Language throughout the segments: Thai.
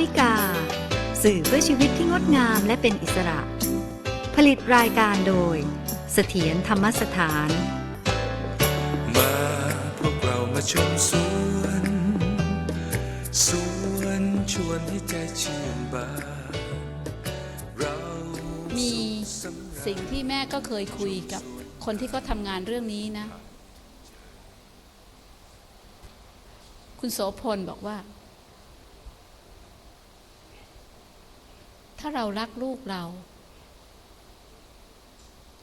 วิกา สื่อเพื่อชีวิตที่งดงามและเป็นอิสระ ผลิตรายการโดย เสถียรธรรมสถาน มาพวกเรามาชมสวนสวนชวนให้ใจชื่นบานเรามีสิ่งที่แม่ก็เคยคุยกับคนที่เขาทำงานเรื่องนี้นะ คุณโสพลบอกว่า ถ้าเรารักลูกเรา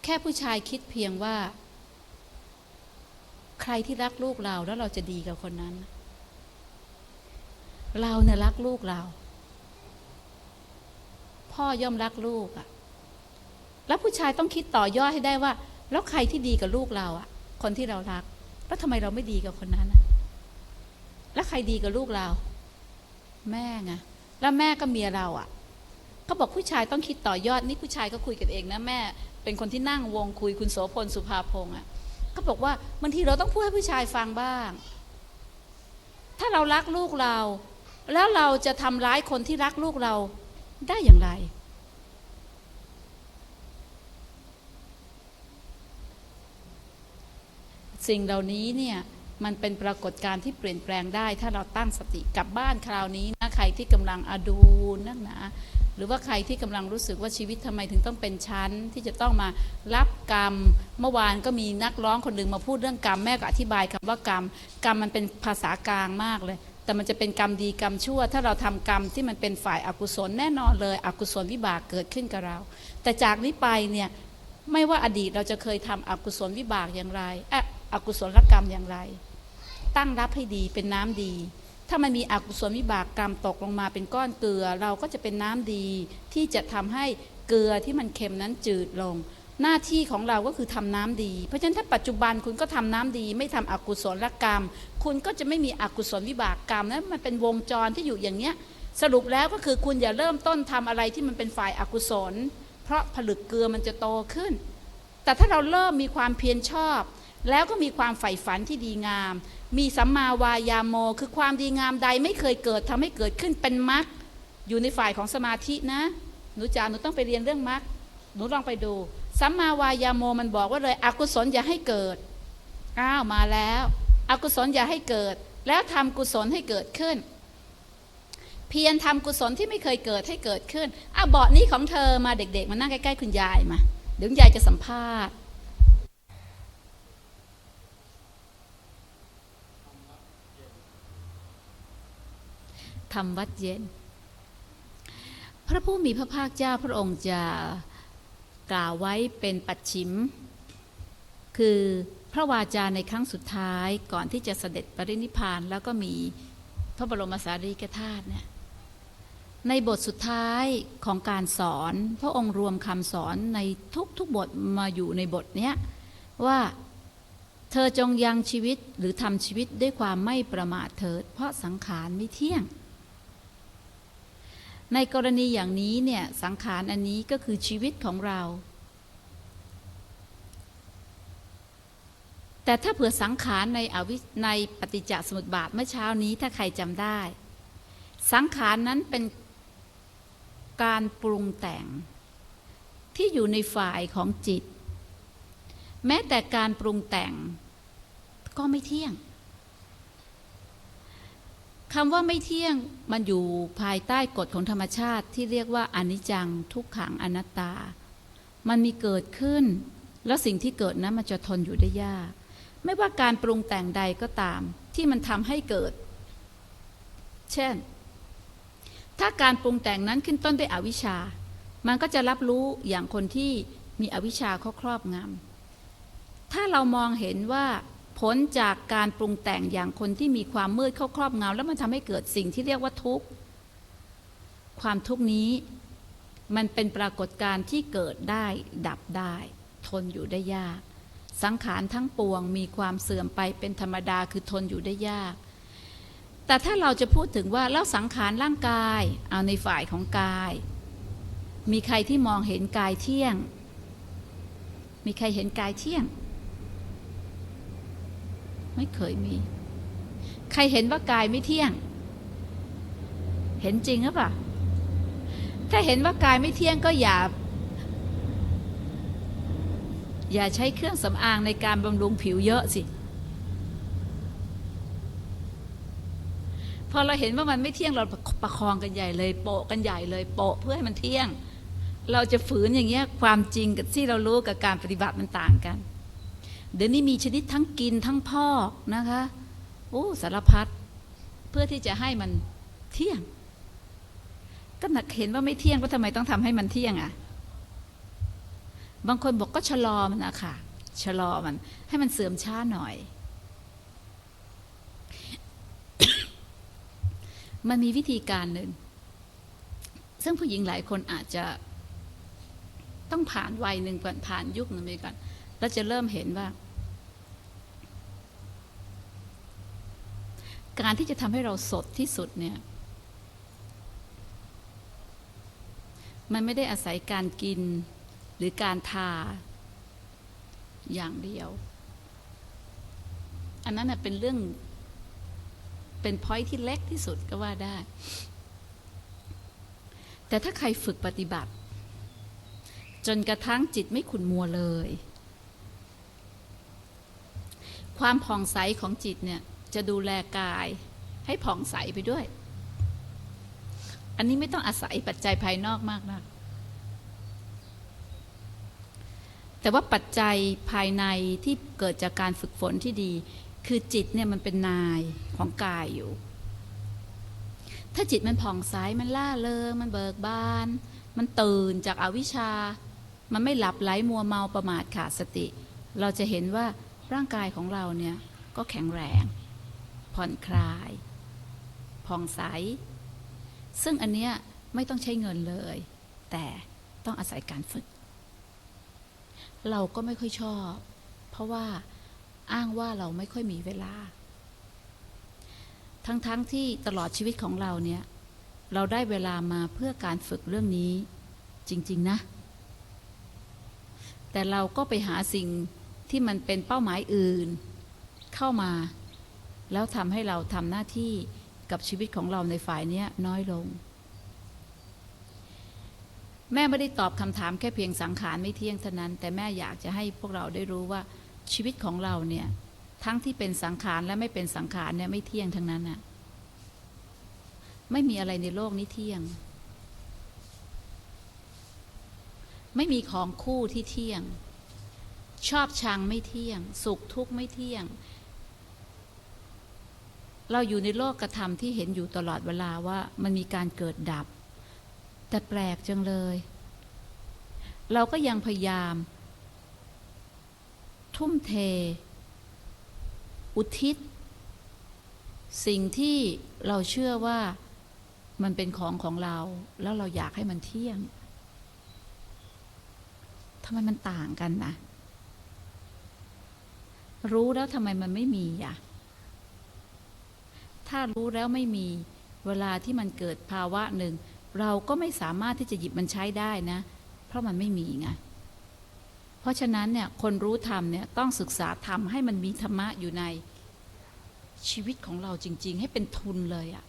แค่ผู้ชายคิดเพียงว่า ใครที่รักลูกเราแล้วเราจะดีกับคนนั้น เราเนี่ยรักลูกเรา พ่อย่อมรักลูกอะแล้วผู้ชายต้องคิดต่อยอดให้ได้ว่า แล้วใครที่ดีกับลูกเราอะ คนที่เรารัก แล้วทำไมเราไม่ดีกับคนนั้น แล้วใครดีกับลูกเรา แม่ไงแล้วแม่ก็เมียเราอะ ก็บอกผู้ชายต้องคิดต่อยอดนี่ผู้ชายก็คุยกันเองนะแม่ เป็นคนที่นั่งวงคุยคุณโสพลสุภาพงษ์อะก็บอกว่าบางทีเราต้องพูดให้ผู้ชายฟังบ้าง ถ้าเรารักลูกเรา แล้วเราจะทำร้ายคนที่รักลูกเราได้อย่างไร สิ่งเหล่านี้เนี่ย มันเป็นปรากฏการณ์ที่เปลี่ยนแปลงได้ ถ้าเราตั้งสติกลับบ้านคราวนี้นะใครที่กำลังอดูนักหนาหรือว่าใครที่กำลังรู้สึกว่าชีวิตทำไมถึงต้องเป็นชั้น ที่จะต้องมารับกรรม เมื่อวานก็มีนักร้องคนหนึ่งมาพูดเรื่องกรรมแม่ก็อธิบายคำว่ากรรม กรรมมันเป็นภาษากลางมากเลย แต่มันจะเป็นกรรมดีกรรมชั่ว ถ้าเราทำกรรมที่มันเป็นฝ่ายอากุศลแน่นอนเลย อกุศลวิบากเกิดขึ้นกับเรา แต่จากนี้ไปเนี่ยไม่ว่าอดีตเราจะเคยทำอกุศลวิบากอย่างไร อกุศลกรรมอย่างไร ตั้งรับให้ดีเป็นน้ำดี ถ้ามันมีอกุศลวิบากกรรมตกลงมาเป็นก้อนเกลือ เราก็จะเป็นน้ำดี ที่จะทำให้เกลือที่มันเค็มนั้นจืดลง หน้าที่ของเราก็คือทำน้ำดี เพราะฉะนั้นถ้าปัจจุบันคุณก็ทำน้ำดี ไม่ทำอกุศลกรรม คุณก็จะไม่มีอกุศลวิบากกรรมนั้นมันเป็นวงจรที่อยู่อย่างเนี้ยสรุปแล้วก็คือคุณอย่าเริ่มต้นทำอะไรที่มันเป็นฝ่ายอากุศล เพราะผลึกเกลือมันจะโตขึ้น แต่ถ้าเราเริ่มมีความเพียรชอบ แล้วก็มีความใฝ่ฝันที่ดีงาม มีสัมมาวายาโม คือความดีงามใดไม่เคยเกิดทำให้เกิดขึ้นเป็นมรรคอยู่ในฝ่ายของสมาธินะ หนูจ๋าหนูต้องไปเรียนเรื่องมรรคหนูลองไปดู สัมมาวายาโมมันบอกว่าเลยอกุศลอย่าให้เกิด อ้าวมาแล้ว อกุศลอย่าให้เกิด แล้วทำกุศลให้เกิดขึ้น เพียรทำกุศลที่ไม่เคยเกิดให้เกิดขึ้นอะเบาะนี้ของเธอมาเด็ก ๆ มานั่งใกล้ๆคุณยายมาเดี๋ยวยายจะสัมภาษณ์ ทำวัดเย็น พระผู้มีพระภาคเจ้าพระองค์จะกล่าวไว้เป็นปัจฉิม คือพระวาจาในครั้งสุดท้ายก่อนที่จะเสด็จปรินิพพานแล้วก็มีพระบรมสารีริกธาตุเนี่ยในบทสุดท้ายของการสอน พระองค์รวมคำสอนในทุกๆบทมาอยู่ในบทเนี้ยว่าเธอจงยังชีวิตหรือทำชีวิตด้วยความไม่ประมาทเถิด เพราะสังขารไม่เที่ยง ในกรณีอย่างนี้เนี่ยสังขารอันนี้ก็คือชีวิตของเรา แต่ถ้าเผื่อสังขารในอวิในปฏิจจสมุติบาทเมื่อเช้านี้ถ้าใครจำได้ สังขารนั้นเป็นการปรุงแต่ง ที่อยู่ในฝ่ายของจิต แม้แต่การปรุงแต่งก็ไม่เที่ยง คำว่าไม่เที่ยงมันอยู่ภายใต้กฎของธรรมชาติที่เรียกว่าอนิจจังทุกขังอนัตตา มันมีเกิดขึ้น แล้วสิ่งที่เกิดนั้นมันจะทนอยู่ได้ยาก ไม่ว่าการปรุงแต่งใดก็ตาม ที่มันทำให้เกิด เช่น ถ้าการปรุงแต่งนั้นขึ้นต้นด้วยอวิชชา มันก็จะรับรู้อย่างคนที่มีอวิชชาเขาครอบงำถ้าเรามองเห็นว่า ผลจากการปรุงแต่งอย่างคนที่มีความมืดเข้าครอบงำแล้วมันทำให้เกิดสิ่งที่เรียกว่าทุกข์ความทุกข์นี้มันเป็นปรากฏการณ์ที่เกิดได้ดับได้ ทนอยู่ได้ยาก สังขารทั้งปวงมีความเสื่อมไปเป็นธรรมดาคือทนอยู่ได้ยาก แต่ถ้าเราจะพูดถึงว่าแล้วสังขารร่างกายเอาในฝ่ายของกาย มีใครที่มองเห็นกายเที่ยง มีใครเห็นกายเที่ยง ไม่เคยมี ใครเห็นว่ากายไม่เที่ยง เห็นจริงหรือเปล่าถ้าเห็นว่ากายไม่เที่ยงก็อย่า อย่าใช้เครื่องสำอางในการบำรุงผิวเยอะสิ พอเราเห็นว่ามันไม่เที่ยงเราประคองกันใหญ่เลย โปะกันใหญ่เลย โปะเพื่อให้มันเที่ยง เราจะฝืนอย่างเงี้ยความจริงกับที่เรารู้กับการปฏิบัติมันต่างกัน เดี๋ยวนี้มีชนิดทั้งกินทั้งพอกนะคะโอ้สารพัดเพื่อที่จะให้มันเที่ยง ก็หนักเห็นว่าไม่เที่ยงก็ทำไมต้องทำให้มันเที่ยงอะ่ะ บางคนบอกก็ชะลอมันอะค่ะชะลอมัน ให้มันเสื่อมช้าหน่อย มันมีวิธีการหนึ่งซึ่งผู้หญิงหลายคนอาจจะต้องผ่านวัยหนึ่งก่อนผ่านยุคหนึ่งไปก่อนแล้วจะเริ่มเห็นว่า การที่จะทำให้เราสดที่สุดเนี่ยมันไม่ได้อาศัยการกินหรือการทาอย่างเดียว อันนั้นเป็นเรื่องเป็นพอยที่เล็กที่สุดก็ว่าได้ แต่ถ้าใครฝึกปฏิบัติ จนกระทั่งจิตไม่ขุนมัวเลย ความผ่องใสของจิตเนี่ย จะดูแลกายให้ผ่องใสไปด้วย อันนี้ไม่ต้องอาศัยปัจจัยภายนอกมากนะแต่ว่าปัจจัยภายในที่เกิดจากการฝึกฝนที่ดี คือจิตเนี่ยมันเป็นนายของกายอยู่ ถ้าจิตมันผ่องใสมันล่าเริงมันเบิกบาน มันตื่นจากอาวิชชา มันไม่หลับไหลมัวเมาประมาทขาดสติ เราจะเห็นว่าร่างกายของเราเนี่ยก็แข็งแรง ผ่อนคลายผ่องใส ซึ่งอันเนี้ยไม่ต้องใช้เงินเลย แต่ต้องอาศัยการฝึก เราก็ไม่ค่อยชอบ เพราะว่าอ้างว่าเราไม่ค่อยมีเวลา ทั้งๆทที่ตลอดชีวิตของเราเนี่ย เราได้เวลามาเพื่อการฝึกเรื่องนี้จริง ๆ นะ แต่เราก็ไปหาสิ่งที่มันเป็นเป้าหมายอื่น เข้ามา แล้วทำให้เราทำหน้าที่กับชีวิตของเราในฝ่ายเนี้ยน้อยลง แม่ไม่ได้ตอบคำถามแค่เพียงสังขารไม่เที่ยงเท่านั้น แต่แม่อยากจะให้พวกเราได้รู้ว่าชีวิตของเราเนี่ยทั้งที่เป็นสังขารและไม่เป็นสังขารเนี่ยไม่เที่ยงทั้งนั้นน่ะไม่มีอะไรในโลกนี้เที่ยง ไม่มีของคู่ที่เที่ยง ชอบชังไม่เที่ยง สุขทุกข์ไม่เที่ยง เราอยู่ในโลกกระทำที่เห็นอยู่ตลอดเวลาว่ามันมีการเกิดดับ แต่แปลกจังเลย เราก็ยังพยายาม ทุ่มเท อุทิศ สิ่งที่เราเชื่อว่ามันเป็นของของเรา แล้วเราอยากให้มันเที่ยงทำไมมันต่างกันนะรู้แล้วทำไมมันไม่มีอะ ถ้ารู้แล้วไม่มี เวลาที่มันเกิดภาวะหนึ่ง เราก็ไม่สามารถที่จะหยิบมันใช้ได้นะ เพราะมันไม่มีไงเพราะฉะนั้นเนี่ยคนรู้ธรรมเนี่ยต้องศึกษาธรรมให้มันมีธรรมะอยู่ในชีวิตของเราจริง ๆ ให้เป็นทุนเลยอะ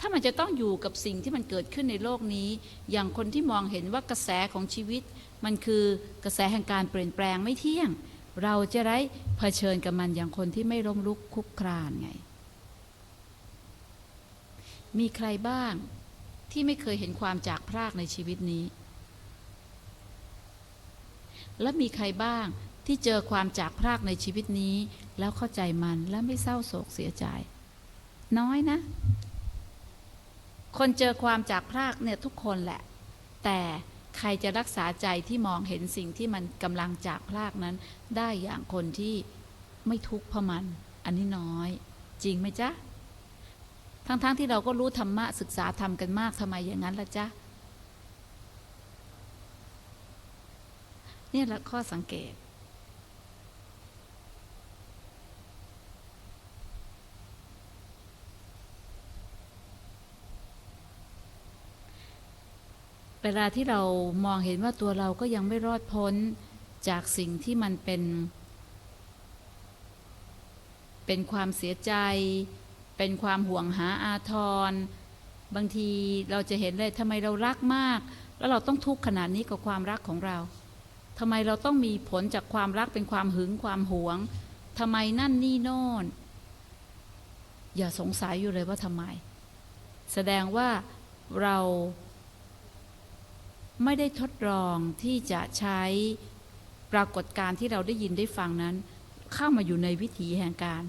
ถ้ามันจะต้องอยู่กับสิ่งที่มันเกิดขึ้นในโลกนี้ อย่างคนที่มองเห็นว่ากระแสของชีวิต มันคือกระแสแห่งการเปลี่ยนแปลงไม่เที่ยง เราจะได้เผชิญกับมันอย่างคนที่ไม่ล้มลุกคุกคลานไง มีใครบ้างที่ไม่เคยเห็นความจากพรากในชีวิตนี้ และมีใครบ้างที่เจอความจากพรากในชีวิตนี้ แล้วเข้าใจมันและไม่เศร้าโศกเสียใจ น้อยนะ คนเจอความจากพรากเนี่ยทุกคนแหละ แต่ใครจะรักษาใจที่มองเห็นสิ่งที่มันกำลังจากพรากนั้น ได้อย่างคนที่ไม่ทุกข์เพราะมัน อันนี้น้อย จริงไหมจ๊ะ ทั้งๆทที่เราก็รู้ธรรมะศึกษาธรรมกันมากทำไมอย่างนั้นล่ะจ๊ะเนี่ยแหละข้อสังเกต เวลาที่เรามองเห็นว่าตัวเราก็ยังไม่รอดพ้นจากสิ่งที่มันเป็น เป็นความเสียใจ เป็นความห่วงหาอาทร บางทีเราจะเห็นเลยทำไมเรารักมาก แล้วเราต้องทุกข์ขนาดนี้กับความรักของเราทำไมเราต้องมีผลจากความรักเป็นความหึงความหวงทำไมนั่นนี่โน่น อย่าสงสัยอยู่เลยว่าทำไม แสดงว่าเราไม่ได้ทดลองที่จะใช้ปรากฏการณ์ที่เราได้ยินได้ฟังนั้น เข้ามาอยู่ในวิถีแห่งการ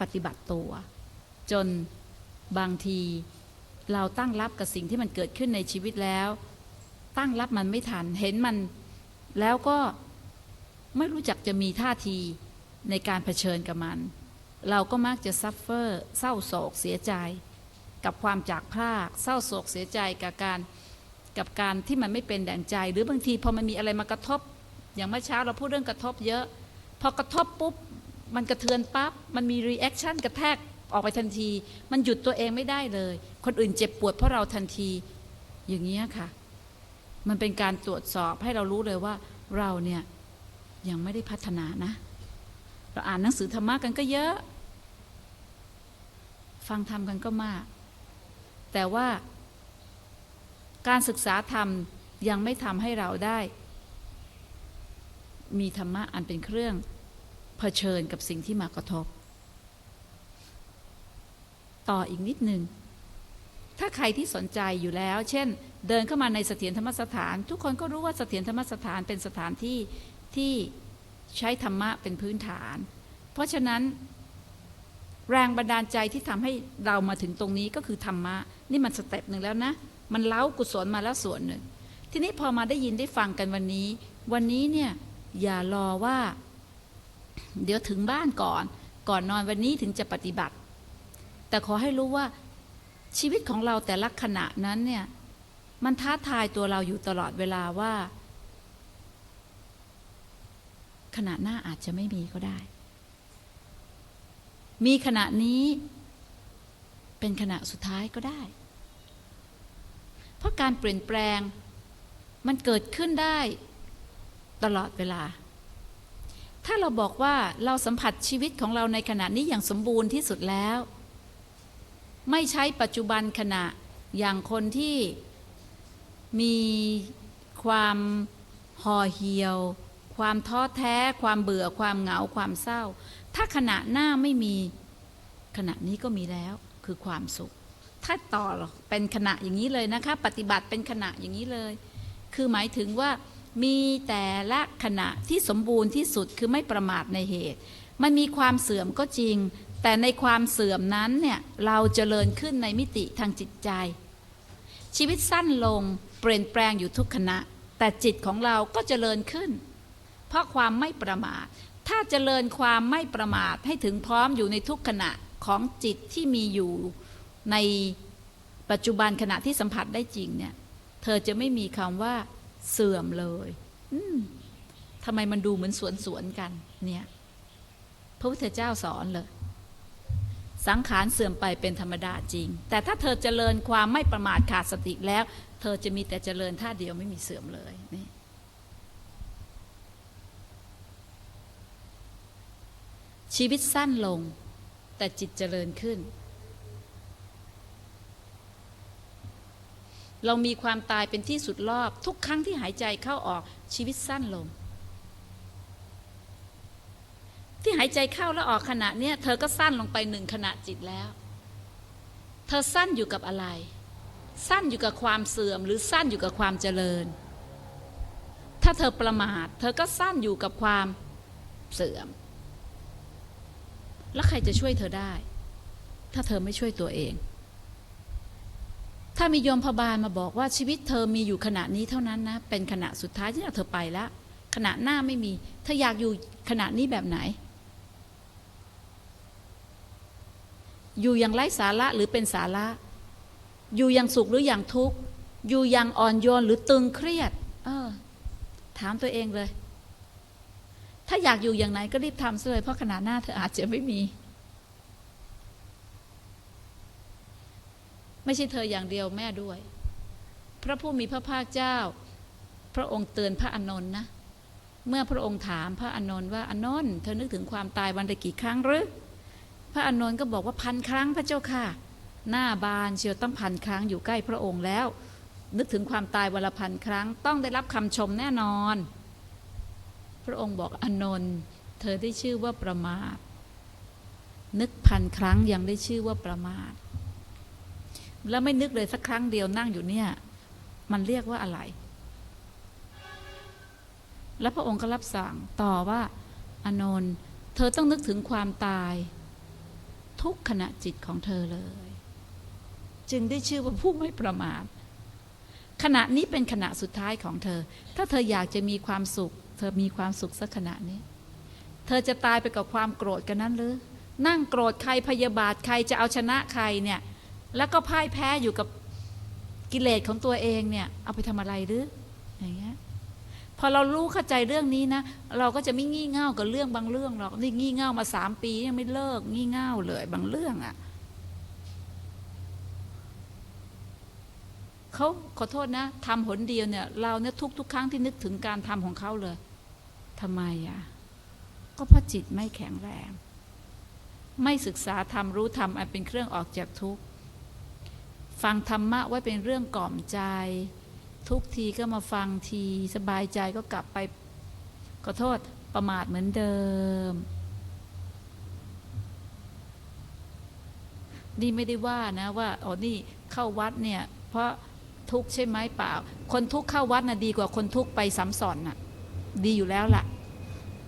ปฏิบัติตัว จนบางทีเราตั้งรับกับสิ่งที่มันเกิดขึ้นในชีวิตแล้ว ตั้งรับมันไม่ทัน เห็นมันแล้วก็ไม่รู้จักจะมีท่าทีในการเผชิญกับมัน เราก็มักจะซัฟเฟอร์เศร้าโศกเสียใจ กับความจากพรากเศร้าโศกเสียใจกับการกับการที่มันไม่เป็นแดงใจ หรือบางทีพอมันมีอะไรมากระทบ อย่างเมื่อเช้าเราพูดเรื่องกระทบเยอะ พอกระทบปุ๊บมันกระเทือนปั๊บมันมีรีแอคชั่นกระแทก ออกไปทันที มันหยุดตัวเองไม่ได้เลย คนอื่นเจ็บปวดเพราะเราทันทีอย่างนี้ค่ะ มันเป็นการตรวจสอบให้เรารู้เลยว่า เราเนี่ยยังไม่ได้พัฒนานะ เราอ่านหนังสือธรรมะกันก็เยอะ ฟังธรรมกันก็มาก แต่ว่า การศึกษาธรรมยังไม่ทำให้เราได้ มีธรรมะอันเป็นเครื่องเผชิญกับสิ่งที่มากระทบ ต่ออีกนิดหนึ่งถ้าใครที่สนใจอยู่แล้ว เช่น เดินเข้ามาในเสถียรธรรมสถาน ทุกคนก็รู้ว่าเสถียรธรรมสถานเป็นสถานที่ที่ใช้ธรรมะเป็นพื้นฐาน เพราะฉะนั้นแรงบันดาลใจที่ทำให้เรามาถึงตรงนี้ก็คือธรรมะ นี่มันสเต็ปหนึ่งแล้วนะ มันเล้ากุศลมาแล้วส่วนหนึ่ง ทีนี้พอมาได้ยินได้ฟังกันวันนี้ วันนี้เนี่ยอย่ารอว่า เดี๋ยวถึงบ้านก่อน ก่อนนอนวันนี้ถึงจะปฏิบัติ แต่ขอให้รู้ว่าชีวิตของเราแต่ละขณะนั้นเนี่ยมันท้าทายตัวเราอยู่ตลอดเวลาว่า ขณะหน้าอาจจะไม่มีก็ได้ มีขณะนี้เป็นขณะสุดท้ายก็ได้ เพราะการเปลี่ยนแปลงมันเกิดขึ้นได้ตลอดเวลา ถ้าเราบอกว่าเราสัมผัสชีวิตของเราในขณะนี้อย่างสมบูรณ์ที่สุดแล้ว ไม่ใช้ปัจจุบันขณะอย่างคนที่มีความห่อเหี่ยว ความท้อแท้ ความเบื่อความเหงาความเศร้า ถ้าขณะหน้าไม่มีขณะนี้ก็มีแล้วคือความสุข ถ้าต่อเป็นขณะอย่างนี้เลยนะคะ ปฏิบัติเป็นขณะอย่างนี้เลย คือหมายถึงว่ามีแต่ละขณะที่สมบูรณ์ที่สุดคือไม่ประมาทในเหตุ มันมีความเสื่อมก็จริง แต่ในความเสื่อมนั้นเนี่ยเราเจริญขึ้นในมิติทางจิตใจ ชีวิตสั้นลงเปลี่ยนแปลงอยู่ทุกขณะ แต่จิตของเราก็เจริญขึ้น เพราะความไม่ประมาท ถ้าเจริญความไม่ประมาทให้ถึงพร้อมอยู่ในทุกขณะของจิตที่มีอยู่ในปัจจุบันขณะที่สัมผัสได้จริงเนี่ย เธอจะไม่มีคำว่าเสื่อมเลยอืมทำไมมันดูเหมือนสวนสวนกันเนี่ยพระพุทธเจ้าสอนเลย สังขารเสื่อมไปเป็นธรรมดาจริง แต่ถ้าเธอเจริญความไม่ประมาทขาดสติแล้ว เธอจะมีแต่เจริญท่าเดียวไม่มีเสื่อมเลยนี่ชีวิตสั้นลง แต่จิตเจริญขึ้น เรามีความตายเป็นที่สุดรอบ ทุกครั้งที่หายใจเข้าออกชีวิตสั้นลง ที่หายใจเข้าแล้วออกขณะเนี้ยเธอก็สั้นลงไปหนึ่งขณะจิตแล้ว เธอสั้นอยู่กับอะไร สั้นอยู่กับความเสื่อมหรือสั้นอยู่กับความเจริญ ถ้าเธอประมาท เธอก็สั้นอยู่กับความเสื่อม แล้วใครจะช่วยเธอได้ ถ้าเธอไม่ช่วยตัวเอง ถ้ามีโยมพบาลมาบอกว่าชีวิตเธอมีอยู่ขณะนี้เท่านั้นนะ เป็นขณะสุดท้ายที่เธอไปแล้วขณะหน้าไม่มีเธออยากอยู่ขณะนี้แบบไหน อยู่อย่างไร้สาระหรือเป็นสาระ อยู่อย่างสุขหรืออย่างทุกข์ อยู่อย่างอ่อนโยนหรือตึงเครียด เออ ถามตัวเองเลย ถ้าอยากอยู่อย่างไหนก็รีบทำซะเลยเพราะขณะหน้าเธออาจจะไม่มี ไม่ใช่เธออย่างเดียวแม่ด้วย พระผู้มีพระภาคเจ้า พระองค์เตือนพระอานนท์นะเมื่อพระองค์ถามพระอานนท์ว่าอานนท์เธอนึกถึงความตายวันละกี่ครั้งหรือ พระอานนท์ก็บอกว่าพันครั้งพระเจ้าค่ะ หน้าบานเชียวตั้งพันครั้งอยู่ใกล้พระองค์แล้ว นึกถึงความตายวันละพันครั้ง ต้องได้รับคำชมแน่นอน พระองค์บอกอนนท์เธอได้ชื่อว่าประมาทนึกพันครั้งยังได้ชื่อว่าประมาทแล้วไม่นึกเลยสักครั้งเดียวนั่งอยู่เนี่ย มันเรียกว่าอะไร แล้วพระองค์ก็รับสั่งต่อว่า อนนท์เธอต้องนึกถึงความตาย ทุกขณะจิตของเธอเลย จึงได้ชื่อว่าผู้ไม่ประมาทขณะนี้เป็นขณะสุดท้ายของเธอ ถ้าเธออยากจะมีความสุข เธอมีความสุขสักขณะนี้ เธอจะตายไปกับความโกรธกันนั้นหรือ นั่งโกรธใครพยาบาทใครจะเอาชนะใครเนี่ย แล้วก็พ่ายแพ้อยู่กับกิเลสของตัวเองเนี่ย เอาไปทำอะไรหรืออย่างเงี้ย พอเรารู้เข้าใจเรื่องนี้นะ เราก็จะไม่งี่เง่ากับเรื่องบางเรื่องหรอกนี่งี่เง่ามาสามปียังไม่เลิกงี่เง่าเลย บางเรื่องอะ่ะเขาขอโทษนะทำหนเดียวเนี่ย เราเนี่ยทุกทุกครั้งที่นึกถึงการทำของเขาเลยทำไมอะ่ะก็เพราะจิตไม่แข็งแรง ไม่ศึกษาธรรมรู้ธรรมอันเป็นเครื่องออกจากทุกข์ฟังธรรมะไว้เป็นเรื่องกล่อมใจ ทุกทีก็มาฟังทีสบายใจก็กลับไปขอโทษประมาทเหมือนเดิม นี่ไม่ได้ว่านะว่าอ๋อนี่เข้าวัดเนี่ย เพราะทุกใช่ไหมเปล่า คนทุกเข้าวัดน่ะดีกว่าคนทุกไปสัมสอนน่ะ ดีอยู่แล้วล่ะ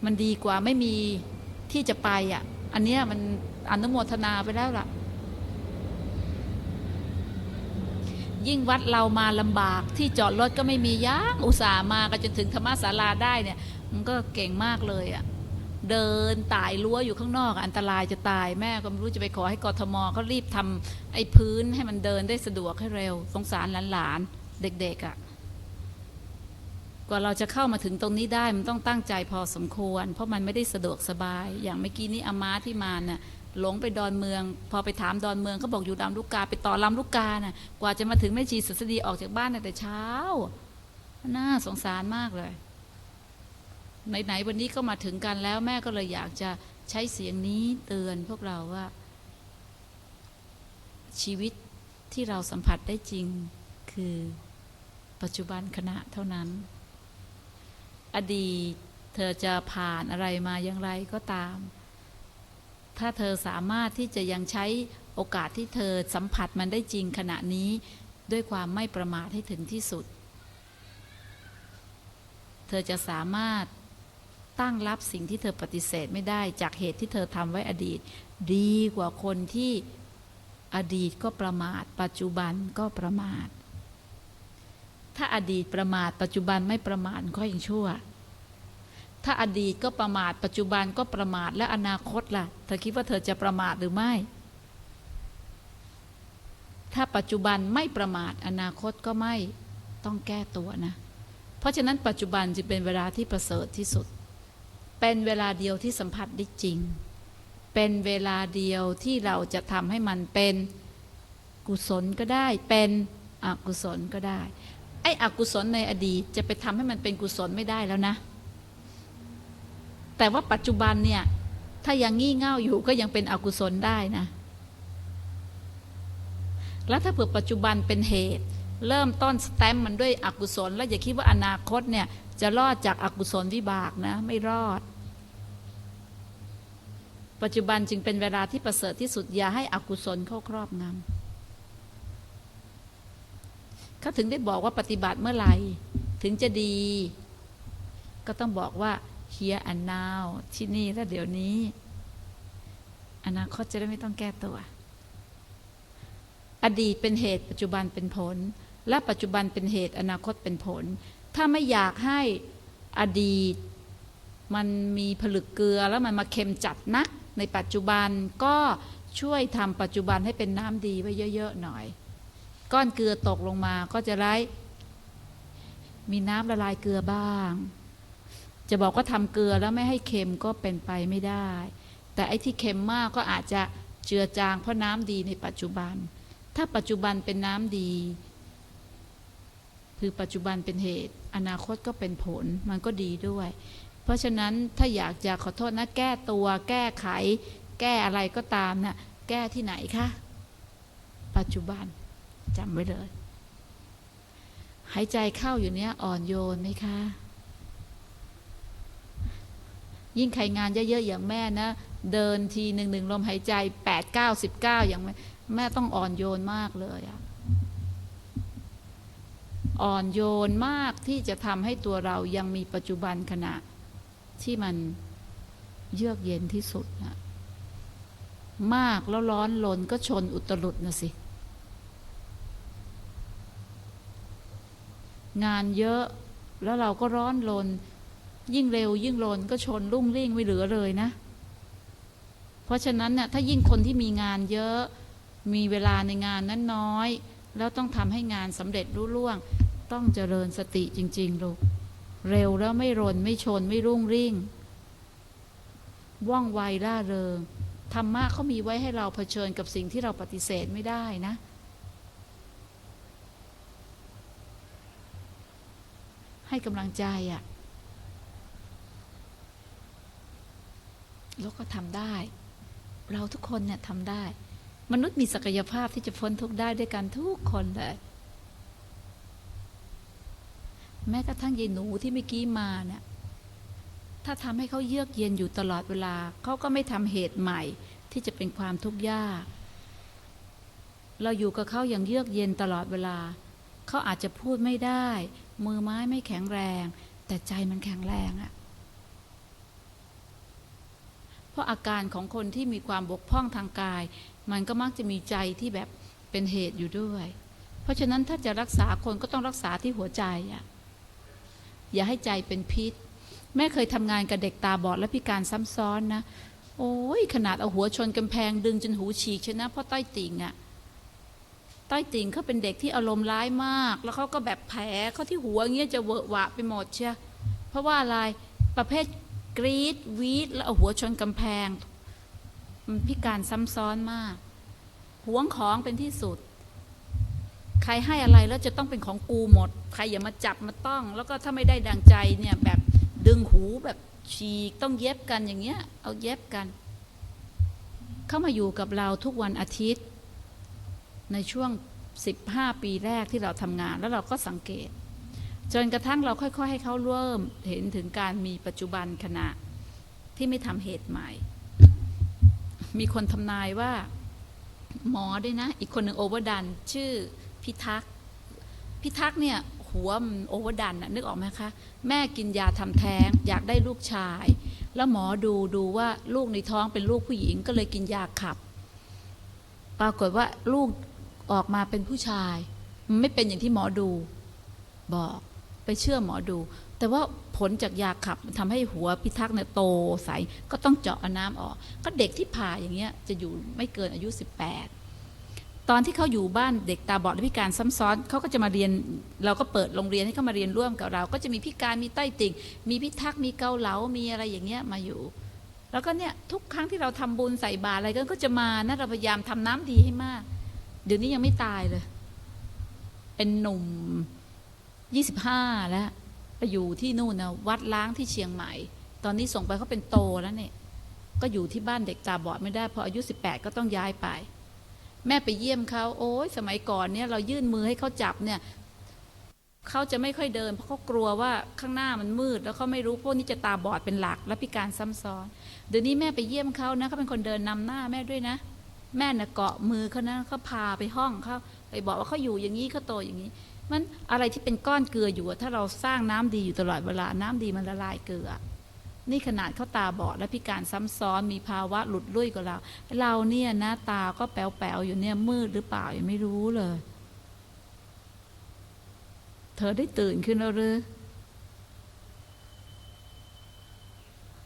มันดีกว่าไม่มีที่จะไปอะ อันเนี้ยมันอนุโมทนาไปแล้วล่ะ ยิ่งวัดเรามาลำบากที่จอดรถก็ไม่มียางอุตส่าห์มาก็จนถึงธรรมศาลาได้เนี่ย มันก็เก่งมากเลยอะ่ะเดินตายรั้วอยู่ข้างนอก อันตรายจะตายแม่ก็ไม่รู้จะไปขอให้กทมเขารีบทำไอ้พื้นให้มันเดินได้สะดวกให้เร็ว สงสารหลานๆ เด็กๆอะ่ะกว่าเราจะเข้ามาถึงตรงนี้ได้มันต้องตั้งใจพอสมควร เพราะมันไม่ได้สะดวกสบาย อย่างเมื่อกี้นี้อาม้าที่มาน่ะ หลงไปดอนเมือง พอไปถามดอนเมืองเขาบอกอยู่ลำลูกกา ไปต่อลำลูกกาน่ะ กว่าจะมาถึงแม่ชีสุสดีออกจากบ้านแต่เช้า น่าสงสารมากเลยไหนๆวันนี้ก็มาถึงกันแล้ว แม่ก็เลยอยากจะใช้เสียงนี้เตือนพวกเราว่า ชีวิตที่เราสัมผัสได้จริงคือปัจจุบันขณะเท่านั้น อดีตเธอจะผ่านอะไรมาอย่างไรก็ตาม ถ้าเธอสามารถที่จะยังใช้โอกาสที่เธอสัมผัสมันได้จริงขณะนี้ ด้วยความไม่ประมาทให้ถึงที่สุด เธอจะสามารถตั้งรับสิ่งที่เธอปฏิเสธไม่ได้จากเหตุที่เธอทำไว้อดีต ดีกว่าคนที่อดีตก็ประมาท ปัจจุบันก็ประมาท ถ้าอดีตประมาท ปัจจุบันไม่ประมาทก็ยังชั่ว ถ้าอดีตก็ประมาทปัจจุบันก็ประมาทและอนาคตล่ะ เธอคิดว่าเธอจะประมาทหรือไม่ ถ้าปัจจุบันไม่ประมาทอนาคตก็ไม่ต้องแก้ตัวนะ เพราะฉะนั้นปัจจุบันจึงเป็นเวลาที่ประเสริฐที่สุด เป็นเวลาเดียวที่สัมผัสได้จริง เป็นเวลาเดียวที่เราจะทำให้มันเป็นกุศลก็ได้ เป็นอกุศลก็ได้ ไอ้อกุศลในอดีตจะไปทำให้มันเป็นกุศลไม่ได้แล้วนะ แต่ว่าปัจจุบันเนี่ย ถ้ายังงี่เง่าอยู่ก็ยังเป็นอกุศลได้นะ แล้วถ้าเผื่อปัจจุบันเป็นเหตุ เริ่มต้นสแตมมันด้วยอกุศล แล้วอย่าคิดว่าอนาคตเนี่ย จะรอดจากอากุศลวิบากนะ ไม่รอด ปัจจุบันจึงเป็นเวลาที่ประเสริฐที่สุดอย่าให้อกุศลเข้าครอบงำเขาถึงได้บอกว่าปฏิบัติเมื่อไหร่ ถึงจะดี ก็ต้องบอกว่า here and now ที่นี่และเดี๋ยวนี้ อนาคตจะได้ไม่ต้องแก้ตัว อดีตเป็นเหตุ ปัจจุบันเป็นผล และปัจจุบันเป็นเหตุ อนาคตเป็นผล ถ้าไม่อยากให้อดีต มันมีผลึกเกลือแล้วมันมาเค็มจัดนัก ในปัจจุบันก็ช่วยทำปัจจุบันให้เป็นน้ำดีไว้เยอะๆหน่อย ก้อนเกลือตกลงมาก็จะไร้มีน้ำละลายเกลือบ้าง จะบอกว่าทำเกลือแล้วไม่ให้เค็มก็เป็นไปไม่ได้ แต่ไอ้ที่เค็มมากก็อาจจะเจือจางเพราะน้ำดีในปัจจุบัน ถ้าปัจจุบันเป็นน้ำดี คือปัจจุบันเป็นเหตุ อนาคตก็เป็นผลมันก็ดีด้วย เพราะฉะนั้นถ้าอยากจะขอโทษนะแก้ตัวแก้ไข แก้อะไรก็ตามนะ่ะแก้ที่ไหนคะปัจจุบันจำไว้เลย หายใจเข้าอยู่เนี้ยอ่อนโยนไหมคะ ยิ่งใครงานเยอะๆอย่างแม่นะ เดินทีหนึ่งหนึ่งลมหายใจแปดเก้าสิบเก้าอย่างแม่แม่ต้องอ่อนโยนมากเลยอะอ่อนโยนมากที่จะทำให้ตัวเรายังมีปัจจุบันขณะที่มันเยือกเย็นที่สุดนะมากแล้วร้อนลนก็ชนอุตรุดนะสิ งานเยอะแล้วเราก็ร้อนลน ยิ่งเร็วยิ่งลนก็ชนรุ่งริ่งไม่เหลือเลยนะ เพราะฉะนั้นเนี่ยถ้ายิ่งคนที่มีงานเยอะมีเวลาในงานนั้นน้อย แล้วต้องทำให้งานสำเร็จรุ่ล่วง ต้องเจริญสติจริง ๆ ลูก เร็วแล้วไม่รนไม่ชนไม่รุ่งริ่ง ว่องไวร่าเริงธรรมะเขามีไว้ให้เราเผชิญกับสิ่งที่เราปฏิเสธไม่ได้นะ ให้กำลังใจอะ่ะ แล้วก็ทำได้ เราทุกคนเนี่ยทำได้ มนุษย์มีศักยภาพที่จะพ้นทุกข์ได้ด้วยกันทุกคนเลย แม้กระทั่งยายหนูที่เมื่อกี้มาเนี่ยถ้าทำให้เขาเยือกเย็นอยู่ตลอดเวลาเขาก็ไม่ทำเหตุใหม่ที่จะเป็นความทุกข์ยาก เราอยู่กับเขาอย่างเยือกเย็นตลอดเวลา เขาอาจจะพูดไม่ได้ มือไม้ไม่แข็งแรง แต่ใจมันแข็งแรงอะ เพราะอาการของคนที่มีความบกพร่องทางกาย มันก็มักจะมีใจที่แบบเป็นเหตุอยู่ด้วย เพราะฉะนั้นถ้าจะรักษาคนก็ต้องรักษาที่หัวใจอะอย่าให้ใจเป็นพิษ แม่เคยทำงานกับเด็กตาบอดและพิการซ้ำซ้อนนะ โอ้ยขนาดเอาหัวชนกำแพงดึงจนหูฉีกชนะเพราะใต้ติ่งอะใต้ติ่งเขาเป็นเด็กที่อารมณ์ร้ายมาก แล้วเขาก็แบบแผลเขาที่หัวเงี้ยจะเวอะหวะไปหมดเชียเพราะว่าอะไรประเภท กรีดวีดแล้วเอาหัวชนกำแพง มันพิการซ้ำซ้อนมากหวงของเป็นที่สุด ใครให้อะไรแล้วจะต้องเป็นของกูหมด ใครอย่ามาจับมาต้อง แล้วก็ถ้าไม่ได้ดังใจเนี่ยแบบดึงหูแบบฉีกต้องเย็บกันอย่างเงี้ย เอาเย็บกัน เข้ามาอยู่กับเราทุกวันอาทิตย์ ในช่วง 15 ปีแรกที่เราทำงาน แล้วเราก็สังเกต จนกระทั่งเราค่อยๆ ให้เขาเริ่มเห็นถึงการมีปัจจุบันขณะที่ไม่ทำเหตุใหม่ มีคนทำนายว่า หมอด้วยนะ อีกคนหนึ่งโอเวอร์ดัน ชื่อพิทักษ์พิทักษ์เนี่ยหัวมันโอเวอร์ดันน่ะนึกออกไหมคะ แม่กินยาทำแท้ง อยากได้ลูกชาย แล้วหมอดูดูว่าลูกในท้องเป็นลูกผู้หญิงก็เลยกินยาขับ ปรากฏว่าลูกออกมาเป็นผู้ชาย ไม่เป็นอย่างที่หมอดูบอก ไปเชื่อหมอดู แต่ว่าผลจากยาขับมันทำให้หัวพิทักษ์เนี่ยโตใส ก็ต้องเจาะเอาน้ำออก ก็เด็กที่ผ่าอย่างเงี้ยจะอยู่ไม่เกินอายุ 18 ตอนที่เขาอยู่บ้านเด็กตาบอดและพิการซ้ำซ้อนเขาก็จะมาเรียน เราก็เปิดโรงเรียนให้เขามาเรียนร่วมกับเรา ก็จะมีพิการมีใต้ติ่ง มีพิทักษ์มีเกาเหลา มีอะไรอย่างเงี้ยมาอยู่ แล้วก็เนี่ยทุกครั้งที่เราทำบุญใส่บาตรอะไรก็จะมานะเราพยายามทำน้ำดีให้มาก เดี๋ยวนี้ยังไม่ตายเลย เป็นหนุ่ม ยี่สิบห้าแล้วไปอยู่ที่นู่นนะวัดล้างที่เชียงใหม่ ตอนนี้ส่งไปเขาเป็นโตแล้วเนี่ย ก็อยู่ที่บ้านเด็กตาบอดไม่ได้พออายุสิบแปดก็ต้องย้ายไป แม่ไปเยี่ยมเขาโอ้ยสมัยก่อนเนี่ยเรายื่นมือให้เขาจับเนี่ยเขาจะไม่ค่อยเดิน เพราะเขากลัวว่าข้างหน้ามันมืด แล้วเขาไม่รู้พวกนี้จะตาบอดเป็นหลัก และพิการซ้ำซ้อน เดี๋ยวนี้แม่ไปเยี่ยมเขานะเขาเป็นคนเดินนำหน้าแม่ด้วยนะ แม่น่ะเกาะมือเขานะเขาพาไปห้องเขาไปบอกว่าเขาอยู่อย่างนี้เขาโตอย่างนี้ มันอะไรที่เป็นก้อนเกลืออยู่ ถ้าเราสร้างน้ำดีอยู่ตลอดเวลาน้ำดีมันละลายเกลือ นี่ขนาดเขาตาบอดและพิการซ้ำซ้อนมีภาวะหลุดลุ่ยกว่าเรา เราเนี่ยนะตาก็แป๋วๆอยู่เนี่ยมืดหรือเปล่ายังไม่รู้เลย เธอได้ตื่นขึ้นแล้วหรือ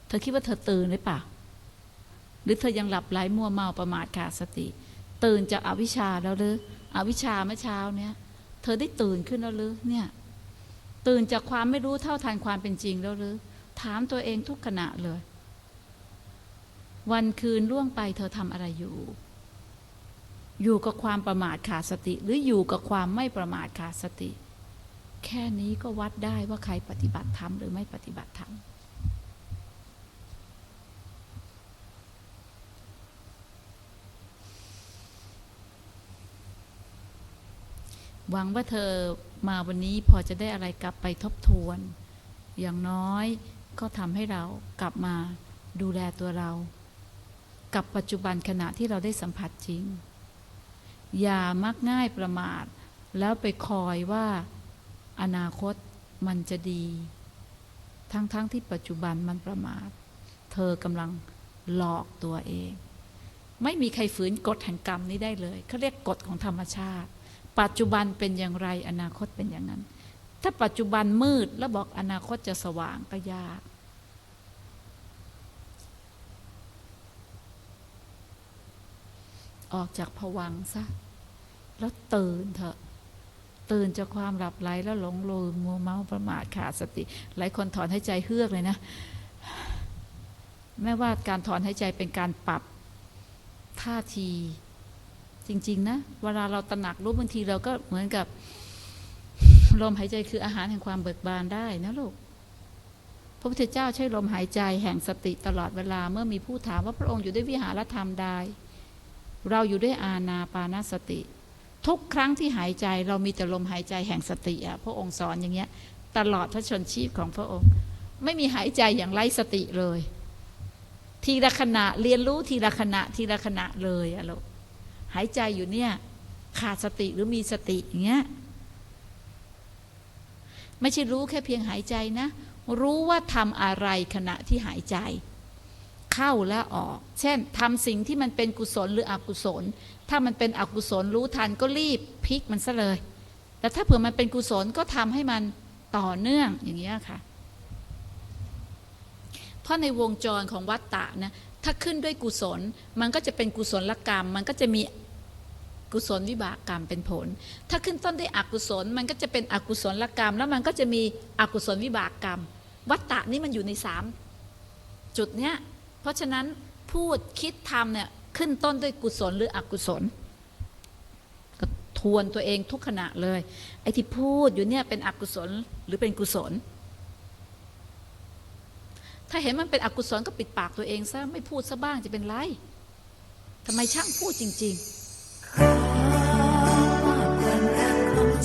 เธอคิดว่าเธอตื่นหรือเปล่าหรือเธอยังหลับไหลมัวเมาประมาทขาดสติ ตื่นจากอาวิชชาแล้วหรืออวิชชาเมื่อเช้าเนี่ย ธอได้ตื่นขึ้นแล้วหรือเนี่ย ตื่นจากความไม่รู้เท่าทันความเป็นจริงแล้วหรือถามตัวเองทุกขณะเลย วันคืนล่วงไปเธอทำอะไรอยู่ อยู่กับความประมาทขาดสติ หรืออยู่กับความไม่ประมาทขาดสติ แค่นี้ก็วัดได้ว่าใครปฏิบัติธรรมหรือไม่ปฏิบัติธรรม หวังว่าเธอมาวันนี้พอจะได้อะไรกลับไปทบทวน อย่างน้อยก็ทำให้เรากลับมาดูแลตัวเรา กับปัจจุบันขณะที่เราได้สัมผัสจริง อย่ามักง่ายประมาท แล้วไปคอยว่าอนาคตมันจะดี ทั้งๆทที่ปัจจุบันมันประมาท เธอกำลังหลอกตัวเอง ไม่มีใครฝืนกฎแห่งกรรมนี้ได้เลยเขาเรียกกฎของธรรมชาติ ปัจจุบันเป็นอย่างไรอนาคตเป็นอย่างนั้น ถ้าปัจจุบันมืดแล้วบอกอนาคตจะสว่างก็ยาก ออกจากผวังซะ แล้วตื่นเถอะตื่นจากความหลับไหลแล้วหลงลืมมัวเมาประมาทขาดสติ หลายคนถอนหายใจเฮือกเลยนะ แม้ว่าการถอนหายใจเป็นการปรับท่าที จริง ๆ นะ เวลาเราตระหนักรู้บางทีเราก็เหมือนกับ ลมหายใจคืออาหารแห่งความเบิกบานได้นะลูกพระพุทธเจ้าใช้ลมหายใจแห่งสติตลอดเวลาเมื่อมีผู้ถามว่าพระองค์อยู่ด้วยวิหารธรรมใดเราอยู่ด้วยอาณาปานสติ ทุกครั้งที่หายใจเรามีแต่ลมหายใจแห่งสติอะพระองค์สอนอย่างเงี้ย ตลอดพระชนชีพของพระองค์ ไม่มีหายใจอย่างไร้สติเลย ทีละขณะเรียนรู้ทีละขณะทีละขณะเลยอะลูก หายใจอยู่เนี่ย ขาดสติหรือมีสติอย่างเงี้ยไม่ใช่รู้แค่เพียงหายใจนะ รู้ว่าทำอะไรขณะที่หายใจ เข้าและออก เช่นทำสิ่งที่มันเป็นกุศลหรืออกุศล ถ้ามันเป็นอกุศลรู้ทันก็รีบพลิกมันซะเลย แต่ถ้าเผื่อมันเป็นกุศลก็ทำให้มันต่อเนื่องอย่างเงี้ยค่ะ เพราะในวงจรของวัฏฏะนะถ้าขึ้นด้วยกุศล มันก็จะเป็นกุศลกรรม มันก็จะมี กุศลวิบากกรรมเป็นผล ถ้าขึ้นต้นด้วยอกุศลมันก็จะเป็นอกุศลกรรม แล้วมันก็จะมีอกุศลวิบากกรรม วัฏฏะนี่มันอยู่ในสามจุดเนี้ย เพราะฉะนั้นพูดคิดทำเนี่ยขึ้นต้นด้วยกุศลหรืออกุศลก็ทวนตัวเองทุกขณะเลย ไอ้ที่พูดอยู่เนี่ยเป็นอกุศลหรือเป็นกุศล ถ้าเห็นมันเป็นอกุศลก็ปิดปากตัวเองซะไม่พูดซะบ้างจะเป็นไรทำไมช่างพูดจริง ๆ